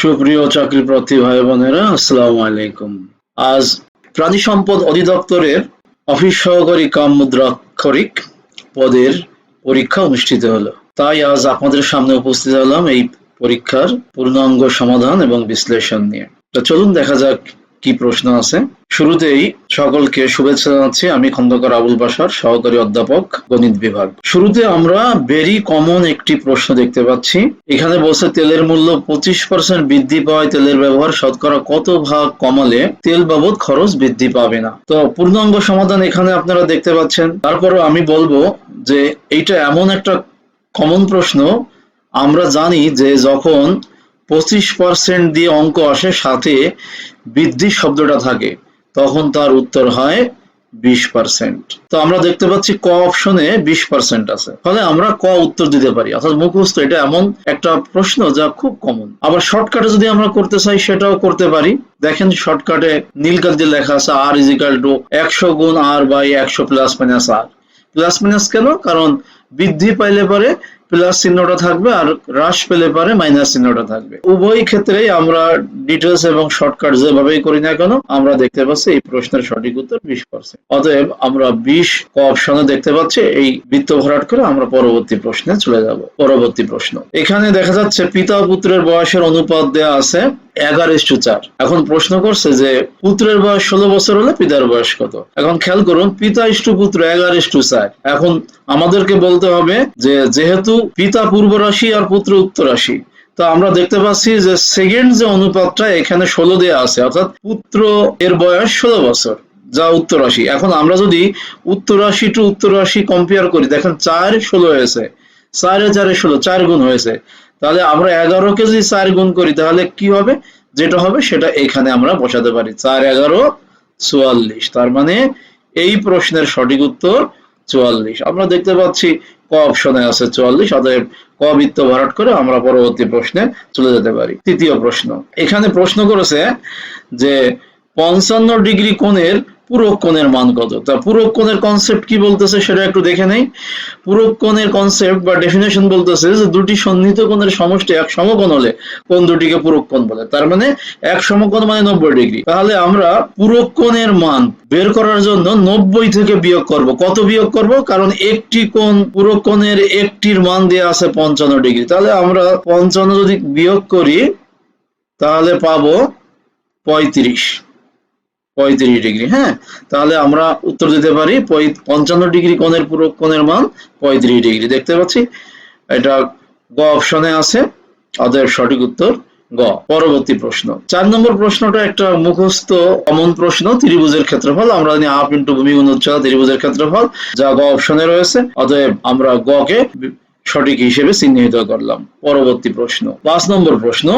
সুপ্রিয় চাকরি প্রার্থী ভাই বোনেরা আসসালামু আলাইকুম। আজ প্রাণী সম্পদ অধিদপ্তরের অফিস সহকারী কাম মুদ্রাক্ষরিক পদের পরীক্ষা অনুষ্ঠিত হলো। তাই আজ আপনাদের সামনে উপস্থিত হলাম এই পরীক্ষার পূর্ণাঙ্গ সমাধান এবং বিশ্লেষণ নিয়ে। তো চলুন দেখা যাক কি প্রশ্ন আছে? শুরুতেই সকলকে শুভেচ্ছা জানাচ্ছি। আমি খন্দকার আবুল বাসার সহকারী অধ্যাপক, গণিত বিভাগ। শুরুতে আমরা ভেরি কমন একটি প্রশ্ন দেখতে পাচ্ছি। এখানে বলছে, তেলের মূল্য পঁচিশ পার্সেন্ট বৃদ্ধি পাওয়ায় তেলের ব্যবহার শতকরা কত ভাগ কমালে তেল বাবদ খরচ বৃদ্ধি পাবে না? তো পূর্ণাঙ্গ সমাধান এখানে আপনারা দেখতে পাচ্ছেন। তারপরও আমি বলব যে, এইটা এমন একটা কমন প্রশ্ন। আমরা জানি যে, যখন পঁচিশ পার্সেন্ট দিয়ে অঙ্ক আসে, সাথে বৃদ্ধি শব্দটা থাকে। তখন তার উত্তর হয় বিশ পার্সেন্ট তো আমরা দেখতে পাচ্ছি ক অপশনে বিশ পার্সেন্ট আছে। ফলে আমরা ক উত্তর দিতে পারি। অর্থাৎ মুখস্থ, এটা এমন একটা প্রশ্ন যা খুব কমন আবার শর্টকাটে যদি আমরা করতে চাই, সেটাও করতে পারি। দেখেন শর্টকাটে নীলকাল দিয়ে লেখা আছে আর ইজিক্যাল টু একশো গুণ আর বাই একশো প্লাস মাইনাস আর প্লাস মাইনাস কেন? কারণ বৃদ্ধি পাইলে পরে প্লাস চিহ্নটা থাকবে আর হ্রাস পেলে পরে মাইনাস চিহ্নটা থাকবে। উভয় ক্ষেত্রেই আমরা ডিটেলস এবং শর্টকাট যেভাবেই করি না কেন, আমরা দেখতে পাচ্ছি এই প্রশ্নের সঠিক উত্তর বিশ পার্সেন্ট অতএব আমরা বিশ ক অপশনে দেখতে পাচ্ছি, এই বৃত্ত ভরাট করে আমরা পরবর্তী প্রশ্নে চলে যাব। পরবর্তী প্রশ্ন। এখানে দেখা যাচ্ছে পিতা পুত্রের বয়সের অনুপাত দেয়া আছে এগারো ইস্টু চার। এখন প্রশ্ন করছে যে পুত্রের বয়স ষোলো বছর হলে পিতার বয়স কত? এখন খেয়াল করুন, পিতা ইষ্টু পুত্র, এগারো ইষ্টু চার। এখন আমাদেরকে বলতে হবে যে যেহেতু পিতা পূর্ব রাশি আর পুত্র উত্তর রাশি। তো আমরা দেখতে পাচ্ছি যে সেকেন্ড যে অনুপাতটা এখানে ষোলো দেওয়া আছে, অর্থাৎ পুত্র এর বয়স ষোলো বছর, যা উত্তর রাশি। এখন আমরা যদি উত্তর রাশি টু উত্তর রাশি কম্পেয়ার করি, দেখেন চার ষোলো হয়েছে, চারে চারে ষোলো, চার গুণ হয়েছে। তাহলে আমরা এগারোকে যদি চার গুণ করি, তাহলে কি হবে? যেটা হবে সেটা এখানে আমরা বসাতে পারি। চার এগারো চুয়াল্লিশ, তার মানে এই প্রশ্নের সঠিক উত্তর চুয়াল্লিশ। আমরা দেখতে পাচ্ছি ক অপশনে আছে চুয়াল্লিশ, অতএব ক বৃত্ত ভরাট করে আমরা পরবর্তী প্রশ্নে চলে যেতে পারি। তৃতীয় প্রশ্ন। এখানে প্রশ্ন করেছে যে পঞ্চান্ন ডিগ্রি কোণের পূরক কোণের মান কত? তা পূরক কোণের কনসেপ্ট কি বলতেছে সেটা একটু দেখে নেই। পূরক কোণের কনসেপ্ট বা ডেফিনেশন বলতেছে যে দুটি সন্নিহিত কোণের সমষ্টি এক সমকোণ হলে কোন দুটিকে পূরক বলে। তার মানে এক সমকোণ মানে নব্বই ডিগ্রি। তাহলে আমরা পূরক কোণের মান বের করার জন্য নব্বই থেকে বিয়োগ করব। কত বিয়োগ করব? কারণ একটি কোণ পূরক কোণের একটির মান দেওয়া আছে পঞ্চান্ন ডিগ্রি। তাহলে আমরা পঞ্চান্ন যদি বিয়োগ করি, তাহলে পাবো পঁয়ত্রিশ। পঁয়ত্রিশ ডিগ্রি হ্যাঁ? তাহলে আমরা উত্তর দিতে পারি পঞ্চান্ন ডিগ্রি কোণের পুরো কোণের মান পঁয়ত্রিশ ডিগ্রি। দেখতে পাচ্ছি? এটা গ অপশনে আছে। অতএব সঠিক উত্তর গ। পরবর্তী প্রশ্ন। চার নম্বর প্রশ্নটা একটা মুখস্থ অমন প্রশ্ন, ত্রিভুজের ক্ষেত্রফল। আমরা জানি হাফ ইন্টু ভূমি উচ্চতা ত্রিভুজের ক্ষেত্রফল, যা গ অপশনে রয়েছে। অতএব আমরা গ কে সঠিক হিসেবে চিহ্নিত করলাম। পরবর্তী প্রশ্ন, পাঁচ নম্বর প্রশ্ন,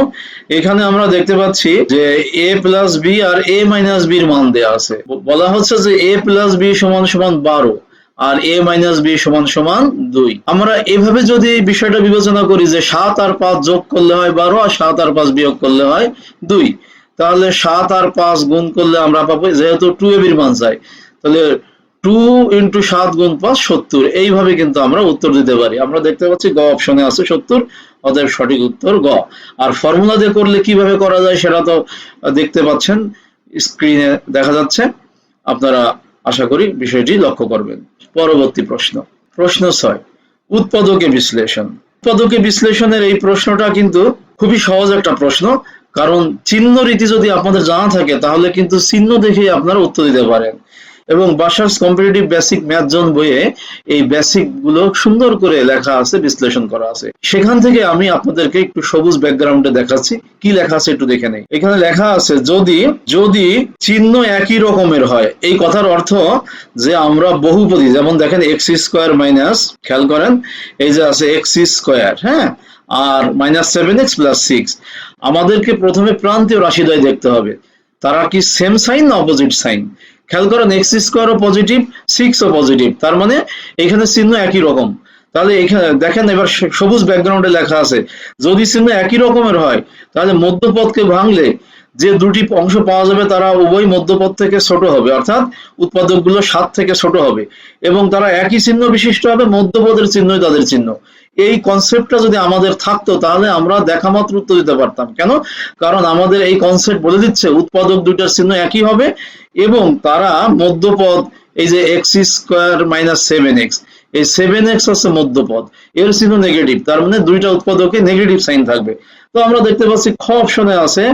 এখানে আমরা দেখতে পাচ্ছি যে এ প্লাস বি আর এ মাইনাস বির মান দেওয়া আছে। বলা হচ্ছে যে এ প্লাস বি সমান সমান বারো আর এ মাইনাস বি সমান সমান দুই। আমরা এভাবে যদি এই বিষয়টা বিবেচনা করি যে সাত আর পাঁচ যোগ করলে হয় বারো আর সাত আর পাঁচ বিয়োগ করলে হয় দুই, তাহলে সাত আর পাঁচ গুণ করলে আমরা পাবো যেহেতু টু এ বির মান চাই। তাহলে টু ইন্টু সাত গুণ পাঁচ সত্তর। এইভাবে কিন্তু আমরা উত্তর দিতে পারি। আমরা দেখতে পাচ্ছি গ অপশনে আছে সত্তর, অতএব সঠিক উত্তর গ। আর ফর্মুলা দিয়ে করলে কীভাবে করা যায় সেটা তো দেখতে পাচ্ছেন স্ক্রিনে দেখা যাচ্ছে। আপনারা আশা করি বিষয়টি লক্ষ্য করবেন। পরবর্তী প্রশ্ন। প্রশ্ন ছয়, উৎপাদকে বিশ্লেষণ। উৎপাদকে বিশ্লেষণের এই প্রশ্নটা কিন্তু খুবই সহজ একটা প্রশ্ন। কারণ চিহ্ন রীতি যদি আপনাদের জানা থাকে, তাহলে কিন্তু চিহ্ন দেখেই আপনারা উত্তর দিতে পারেন। এবং Bashar's competitive basic math zone বইয়ে এই বেসিকগুলো সুন্দর করে লেখা আছে, বিশ্লেষণ করা আছে। সেখান থেকে আমি আপনাদেরকে একটু সবুজ ব্যাকগ্রাউন্ডে দেখাচ্ছি। কি লেখা আছে একটু দেখে নেই। এখানে লেখা আছে, যদি যদি চিহ্ন একই রকমের হয়, এই কথার অর্থ যে আমরা বহুপদী, যেমন দেখেন এক্স স্কোয়ার মাইনাস খেয়াল করেন, এই যে আছে এক্স স্কোয়ার হ্যাঁ? আর minus seven X plus six আমাদেরকে প্রথমে প্রান্তীয় রাশিদ্বয় দেখতে হবে। তারা কি সেম সাইন না অপোজিট সাইন খেয়াল করেন এক্স স্কোয়ারও পজিটিভ সিক্সও পজিটিভ তার মানে এখানে চিহ্ন একই রকম। তাহলে এখানে দেখেন এবার সবুজ ব্যাকগ্রাউন্ডে লেখা আছে, যদি চিহ্ন একই রকমের হয়, তাহলে মধ্যপদকে ভাঙলে যে দুটি অংশ পাওয়া যাবে তারা উভয় মধ্যপদ থেকে ছোট হবে, অর্থাৎ উৎপাদকগুলো সাত থেকে ছোট হবে। এবং তারা একই চিহ্ন বিশিষ্ট হবে মধ্যপদের চিহ্নই তাদের চিহ্ন। এই কনসেপ্টটা যদি আমাদের থাকতো, তাহলে আমরা দেখা মাত্র উত্তর দিতে পারতাম। কেন? কারণ আমাদের এই কনসেপ্ট বলে দিচ্ছে, উৎপাদক দুইটার চিহ্ন একই হবে এবং তারা মধ্যপদ, এই যে X square minus seven X এই সেভেন এক্স হচ্ছে মধ্যপদ। এর চিহ্ন নেগেটিভ তার মানে দুইটা উৎপাদকে নেগেটিভ সাইন থাকবে। তো আমরা দেখতে পাচ্ছি খ অপশনে আছে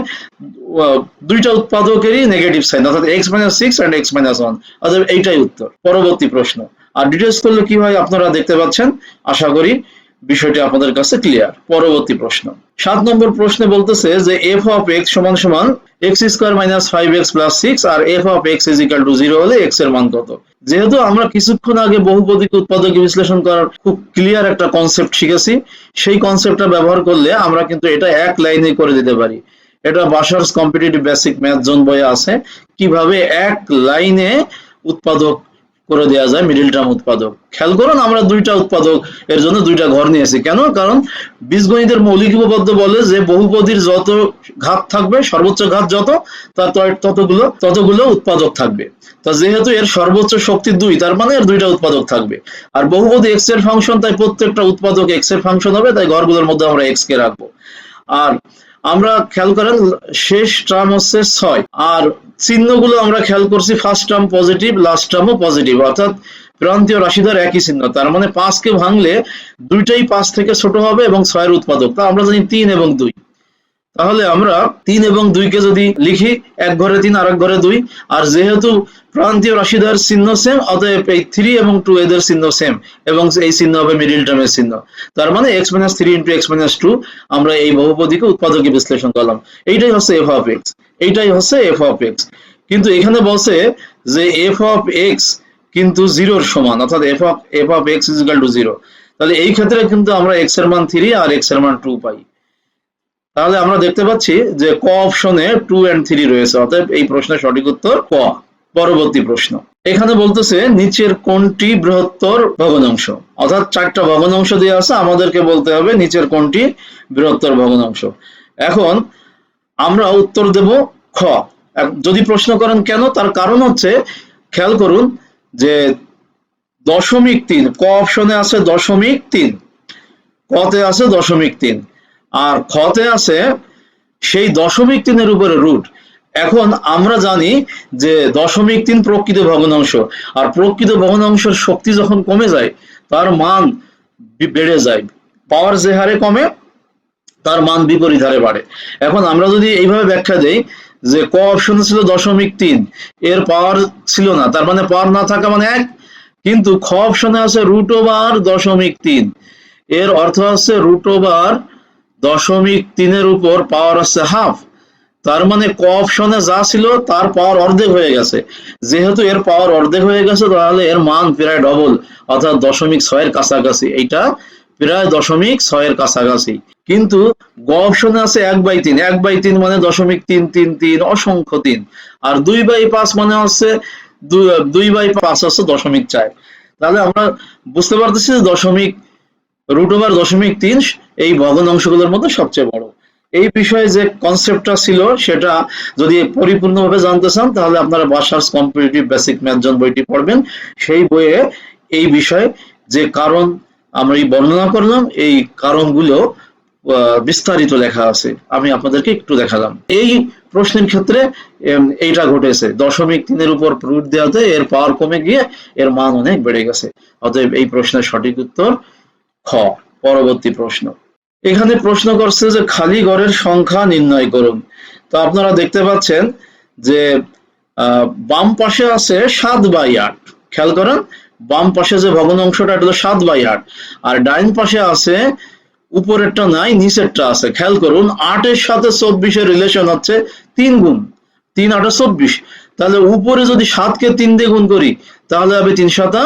দুইটা উৎপাদকেরই নেগেটিভ সাইন অর্থাৎ X minus six and X minus one অর্থাৎ এইটাই উত্তর, পরবর্তী প্রশ্ন। আর ডিটেলস করলে কি হয় আপনারা দেখতে পাচ্ছেন? আশা করি বিষয়টি আপনাদের কাছে ক্লিয়ার পরবর্তী প্রশ্ন। সাত নম্বর প্রশ্নে বলতেছে যে এফ অফ এক্স সমান সমান X square minus five X plus six R F of X is equal to zero হলে এক্সের মান কত? যেহেতু আমরা কিছুক্ষণ আগে বহুপদীকে উৎপাদক বিশ্লেষণ করার খুব ক্লিয়ার একটা কনসেপ্ট শিখেছি, সেই কনসেপ্টটা ব্যবহার করলে আমরা কিন্তু এটা এক লাইনে করে দিতে পারি। এটা Bashar's competitive basic math zone বইয়ে আছে। কীভাবে এক লাইনে উৎপাদক করে দেওয়া যায় মিডিল টার্ম উৎপাদক। খেয়াল করুন আমরা দুইটা উৎপাদক, এর জন্য দুইটা ঘর নিয়েছি। কেন? কারণ বীজগণিতের মৌলিক উপপাদ্য বলে যে বহুপদীর যত ঘাত থাকবে, সর্বোচ্চ ঘাত যত, তার ততগুলো ততগুলো উৎপাদক থাকবে। তা যেহেতু এর সর্বোচ্চ শক্তি দুই, তার মানে এর দুইটা উৎপাদক থাকবে। আর বহুপদী এক্সের ফাংশন, তাই প্রত্যেকটা উৎপাদক এক্সের ফাংশন হবে, তাই ঘরগুলোর মধ্যে আমরা এক্স কে রাখব। আর আমরা খেয়াল করেন, শেষ টার্ম হচ্ছে ছয়। আর চিহ্নগুলো আমরা খেয়াল করছি ফার্স্ট টার্ম পজিটিভ লাস্ট টার্মও পজিটিভ অর্থাৎ প্রান্তীয় রাশিদার একই চিহ্ন। তার মানে পাঁচকে ভাঙলে দুইটাই পাঁচ থেকে ছোট হবে এবং ছয়ের উৎপাদক। তা আমরা জানি তিন এবং দুই। তাহলে আমরা তিন এবং দুইকে যদি লিখি, এক ঘরে তিন আর এক ঘরে দুই, আর যেহেতু প্রান্তীয় রাশিদার চিহ্ন সেম অতএব এই থ্রি এবং টু এদের চিহ্ন সেম এবং এই চিহ্ন হবে মিডিল টার্মের চিহ্ন। তার মানে X minus three into X minus two আমরা এই বহুপদীকে উৎপাদকে বিশ্লেষণ করলাম। এইটাই হচ্ছে এফ অফ এক্স এইটাই হচ্ছে এফ অফ এক্স কিন্তু এখানে বলছে যে এফ অফ এক্স কিন্তু জিরোর সমান, অর্থাৎ F of F of X is to zero তাহলে এই ক্ষেত্রে কিন্তু আমরা এক্সের মান থ্রি আর এক্সের মান টু পাই। তাহলে আমরা দেখতে পাচ্ছি যে ক অপশনে টু অ্যান্ড থ্রি রয়েছে, অতএব এই প্রশ্নের সঠিক উত্তর ক, পরবর্তী প্রশ্ন। এখানে বলতেছে, নিচের কোনটি বৃহত্তর ভগ্নাংশ? অর্থাৎ চারটা ভগ্নাংশ দিয়ে আছে, আমাদেরকে বলতে হবে নিচের কোনটি বৃহত্তর ভগ্নাংশ। এখন আমরা উত্তর দেব খ। যদি প্রশ্ন করেন কেন, তার কারণ হচ্ছে, খেয়াল করুন যে দশমিক তিন, ক অপশনে আছে দশমিক তিন কতে আছে দশমিক তিন। আর খতে আছে সেই দশমিক তিনের উপরে রুট। এখন আমরা জানি যে দশমিক তিন প্রকৃত ভগ্নাংশ, আর প্রকৃত ভগ্নাংশের শক্তি যখন কমে যায়, তার মান বেড়ে যায়। পাওয়ার যে হারে কমে, তার মান বিপরীত হারে বাড়ে। এখন আমরা যদি এইভাবে ব্যাখ্যা দেই যে ক অপশনে ছিল দশমিক তিন, এর পাওয়ার ছিল না, তার মানে পাওয়ার না থাকা মানে এক, কিন্তু খ অপশনে আছে রুট ওভার দশমিক তিন। এর অর্থ হচ্ছে রুট ওভার দশমিক তিনের উপর পাওয়ার হচ্ছে হাফ তার মানে ক অপশনে যা ছিল তার পাওয়ার অর্ধেক হয়ে গেছে। যেহেতু এর পাওয়ার অর্ধেক হয়ে গেছে, তাহলে এর মান প্রায় ডবল অর্থাৎ দশমিক ছয়ের কাছাকাছি। এইটা প্রায় দশমিক ছয়ের কাছাকাছি। কিন্তু গ অপশনে আছে এক বাই তিন। এক বাই তিন মানে দশমিক তিন তিন তিন, অসংখ্য তিন। আর দুই বাই পাঁচ মানে হচ্ছে দুই বাই পাঁচ হচ্ছে দশমিক চার। তাহলে আমরা বুঝতে পারতেছি দশমিক রুট ওভার দশমিক তিন এই ভগ্নাংশগুলোর মধ্যে সবচেয়ে বড়। এই বিষয়ে যে কনসেপ্টটা ছিল, সেটা যদি পরিপূর্ণভাবে জানতে চান, তাহলে আপনারা Bashar's competitive basic math zone বইটি পড়বেন। সেই বইয়ে এই বিষয়ে যে কারণ আমরা এই বর্ণনা করলাম, এই কারণগুলো বিস্তারিত লেখা আছে। আমি আপনাদেরকে একটু দেখালাম। এই প্রশ্নের ক্ষেত্রে এইটা ঘটেছে। দশমিক তিনের উপর রুট দেওয়াতে এর পাওয়ার কমে গিয়ে এর মান অনেক বেড়ে গেছে। অতএব এই প্রশ্নের সঠিক উত্তর খ পরবর্তী প্রশ্ন। এখানে প্রশ্ন করছে যে খালি ঘরের সংখ্যা নির্ণয় করুন। তো আপনারা দেখতে পাচ্ছেন যে বাম পাশে আছে সাত বাই আট। খেয়াল করেন, বাম পাশে যে ভগ্নাংশটা এটা সাত বাই আট। আর ডাইন পাশে আছে, উপরেরটা নাই, নিচেরটা আছে। খেয়াল করুন, আটের সাথে চব্বিশের রিলেশন হচ্ছে তিন গুণ। তিন, আটে চব্বিশ। তাহলে উপরে যদি সাতকে তিন দিয়ে গুণ করি, তাহলে হবে তিন সাতা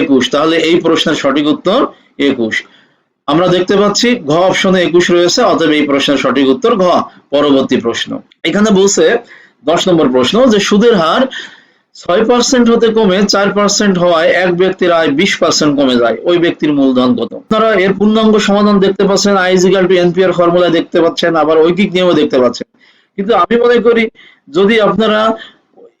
একুশ। তাহলে এই প্রশ্নের সঠিক উত্তর একুশ। আমরা দেখতে পাচ্ছি ঘ অপশনে একুশ রয়েছে, অতএব এই প্রশ্নের সঠিক উত্তর ঘ, পরবর্তী প্রশ্ন। এখানে বলছে, দশ নম্বর প্রশ্ন, যে সুদের হার ছয় পার্সেন্ট হতে কমে চার পার্সেন্ট হওয়ায় এক ব্যক্তির আয় বিশ পার্সেন্ট কমে যায়। ওই ব্যক্তির মূলধন কত? আপনারা এর পূর্ণাঙ্গ সমাধান দেখতে পাচ্ছেন আইজিক্যাল টু এনপিআর ফর্মুলা দেখতে পাচ্ছেন, আবার ঐকিক নিয়মও দেখতে পাচ্ছেন। কিন্তু আমি মনে করি, যদি আপনারা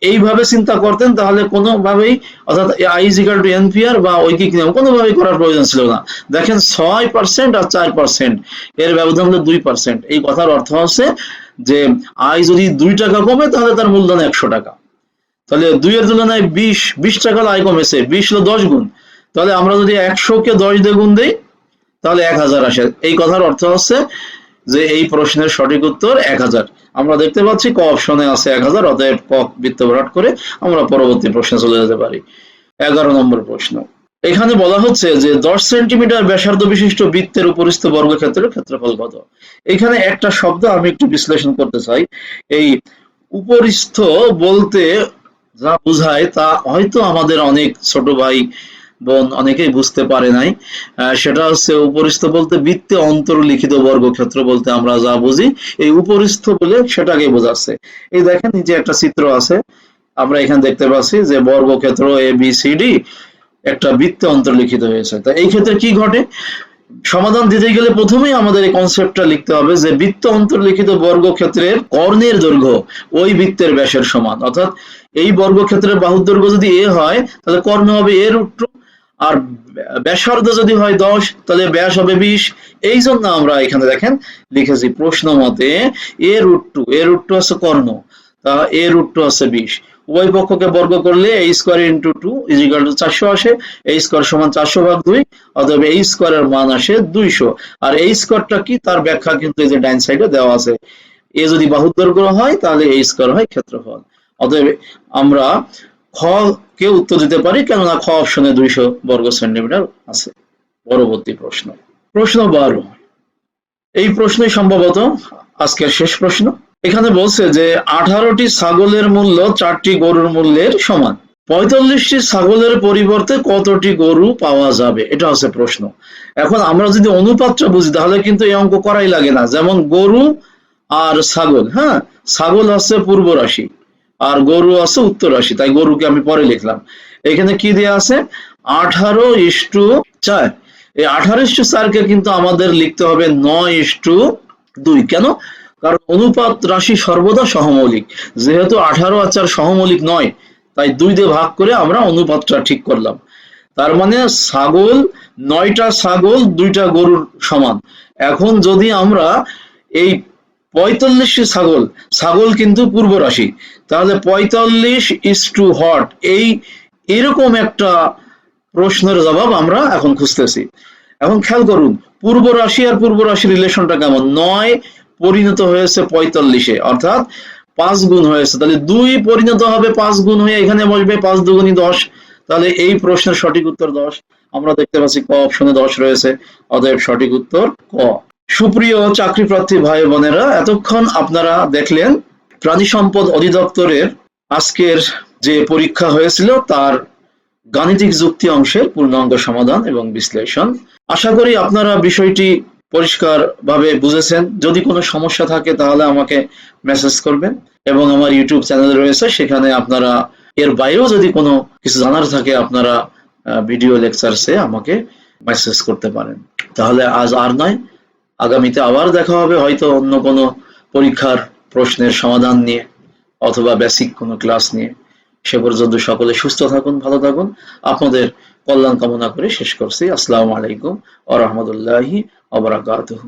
এইভাবে চিন্তা করতেন, তাহলে কোনোভাবেই, অর্থাৎ আই ইজিক্যাল টু এনপিআর বা ঐকিক নিয়ম কোনোভাবেই করার প্রয়োজন ছিল না। দেখেন, ছয় পার্সেন্ট আর চার পার্সেন্ট এর ব্যবধান হলো দুই পার্সেন্ট এই কথার অর্থ হচ্ছে যে আয় যদি দুই টাকা কমে, তাহলে তার মূলধন একশো টাকা। তাহলে দুইয়ের তুলনায় বিশ বিশ টাকা আয় কমেছে, বিশ হলো দশ গুণ। তাহলে আমরা যদি একশো কে দশ দিয়ে গুণ দিই, তাহলে এক হাজার আসে। এই কথার অর্থ হচ্ছে যে এই প্রশ্নের সঠিক উত্তর এক হাজার। আমরা দেখতে পাচ্ছি ক অপশনে আছে এক হাজার, অতএব ক বৃত্ত ভরাট করে আমরা পরবর্তী প্রশ্নে চলে যেতে পারি। এগারো নম্বর প্রশ্ন। এখানে বলা হচ্ছে যে দশ সেন্টিমিটার ব্যাসার্ধ বিশিষ্ট বৃত্তের উপরিস্থ বর্গক্ষেত্রের ক্ষেত্রফল কত? এখানে একটা শব্দ আমি একটু বিশ্লেষণ করতে চাই। এই উপরিস্থ বলতে যা বোঝায় তা হয়তো আমাদের অনেক ছোট ভাই বোন অনেকেই বুঝতে পারে নাই। সেটা হচ্ছে উপরিস্থ বলতে বৃত্তে অন্তর্লিখিত বর্গক্ষেত্র বলতে আমরা যা বুঝি, এই উপরিস্থ বলে সেটাকে বোঝাচ্ছে। এই দেখেন নিচে একটা চিত্র আছে, আমরা এখানে দেখতে পাচ্ছি যে বর্গক্ষেত্র এ বি সি ডি একটা বৃত্তে অন্তর্লিখিত হয়েছে। তা এই ক্ষেত্রে কি ঘটে? সমাধান দিতে গেলে প্রথমেই আমাদের এই কনসেপ্টটা লিখতে হবে যে বৃত্ত অন্তর্লিখিত বর্গক্ষেত্রের কর্ণের দৈর্ঘ্য ওই বৃত্তের ব্যাসের সমান। অর্থাৎ এই বর্গক্ষেত্রের বাহুর দৈর্ঘ্য যদি এ হয়, তাহলে কর্ণ হবে এ রুট টু আর ব্যাসার্ধ যদি হয় দশ, তাহলে ব্যাস হবে বিশ। এই জন্য আমরা এখানে দেখেন লিখেছি প্রশ্ন মতে A root two A root two আছে কর্ণ, তা এ রুট টু আছে বিশ। উভয় পক্ষকে বর্গ করলে এই square into two is equal to চারশো আসে এই স্কোয়ার সমান চারশো ভাগ দুই, অতএব এই স্কোয়ারের মান আসে দুইশো। আর এই স্কোয়ারটা কি? তার ব্যাখ্যা কিন্তু এই যে ডাইন সাইডে দেওয়া আছে। এ যদি বাহুর হয়, তাহলে এই স্কোয়ার হয় ক্ষেত্রফল। অতএব আমরা খ কে উত্তর দিতে পারি? কেননা খ অপশনে দুইশো বর্গ সেন্টিমিটার আছে। পরবর্তী প্রশ্ন। প্রশ্ন বারো। এই প্রশ্নই সম্ভবত আজকের শেষ প্রশ্ন। এখানে বলছে যে, আঠারোটি ছাগলের মূল্য চারটি গরুর মূল্যের সমান। পঁয়তাল্লিশটি ছাগলের পরিবর্তে কতটি গরু পাওয়া যাবে? এটা হচ্ছে প্রশ্ন। এখন আমরা যদি অনুপাতটা বুঝি, তাহলে কিন্তু এই অঙ্ক করাই লাগে না। যেমন গরু আর ছাগল হ্যাঁ? ছাগল হচ্ছে পূর্ব রাশি আর গরু আছে উত্তর রাশি, তাই গরুকে আমি পরে লিখলাম। এখানে কি দেওয়া আছে? আঠারো ইস্টু চার। এই আঠারো ইস্টু চারকে কিন্তু আমাদের লিখতে হবে নয় ইস্টু দুই। কেন? কারণ অনুপাত রাশি সর্বদা সহমৌলিক। যেহেতু আঠারো আর চার সহমৌলিক নয়, তাই দুই দিয়ে ভাগ করে আমরা অনুপাতটা ঠিক করলাম। তার মানে ছাগল, নয়টা ছাগল, দুইটা গরুর সমান। এখন যদি আমরা এই পঁয়তাল্লিশটি ছাগল। ছাগল কিন্তু পূর্ব রাশি তাহলে পঁয়তাল্লিশ ইস টু হট এই, এরকম একটা প্রশ্নের জবাব আমরা এখন খুঁজতেছি। এখন খেয়াল করুন পূর্ব রাশি আর পূর্ব রাশির রিলেশনটা কেমন? নয় পরিণত হয়েছে পঁয়তাল্লিশে, অর্থাৎ পাঁচ গুণ হয়েছে। তাহলে দুই পরিণত হবে, পাঁচ গুণ হয়ে এখানে বসবে, পাঁচ দুগুণী দশ। তাহলে এই প্রশ্নের সঠিক উত্তর দশ। আমরা দেখতে পাচ্ছি ক অপশনে দশ রয়েছে, অতএব সঠিক উত্তর ক। সুপ্রিয় চাকরি প্রার্থী ভাই বোনেরা, এতক্ষণ আপনারা দেখলেন প্রাণী সম্পদ অধিদপ্তরের আজকের যে পরীক্ষা হয়েছিল তার গাণিতিক যুক্তি অংশের পূর্ণাঙ্গ সমাধান এবং বিশ্লেষণ। আশা করি আপনারা বিষয়টি পরিষ্কার ভাবে বুঝেছেন। যদি কোনো সমস্যা থাকে তাহলে আমাকে মেসেজ করবেন এবং আমার ইউটিউব চ্যানেল রয়েছে, সেখানে আপনারা এর বাইরেও যদি কোনো কিছু জানার থাকে আপনারা ভিডিও লেকচারসে আমাকে মেসেজ করতে পারেন। তাহলে আজ আর নয়। আগামীতে আবার দেখা হবে হয়তো অন্য কোনো পরীক্ষার প্রশ্নের সমাধান নিয়ে অথবা বেসিক কোনো ক্লাস নিয়ে। সে পর্যন্ত সকলে সুস্থ থাকুন, ভালো থাকুন। আপনাদের কল্যাণ কামনা করে শেষ করছি। আসসালামু আলাইকুম আ রহমতুল্লাহি আবরাকাতুহু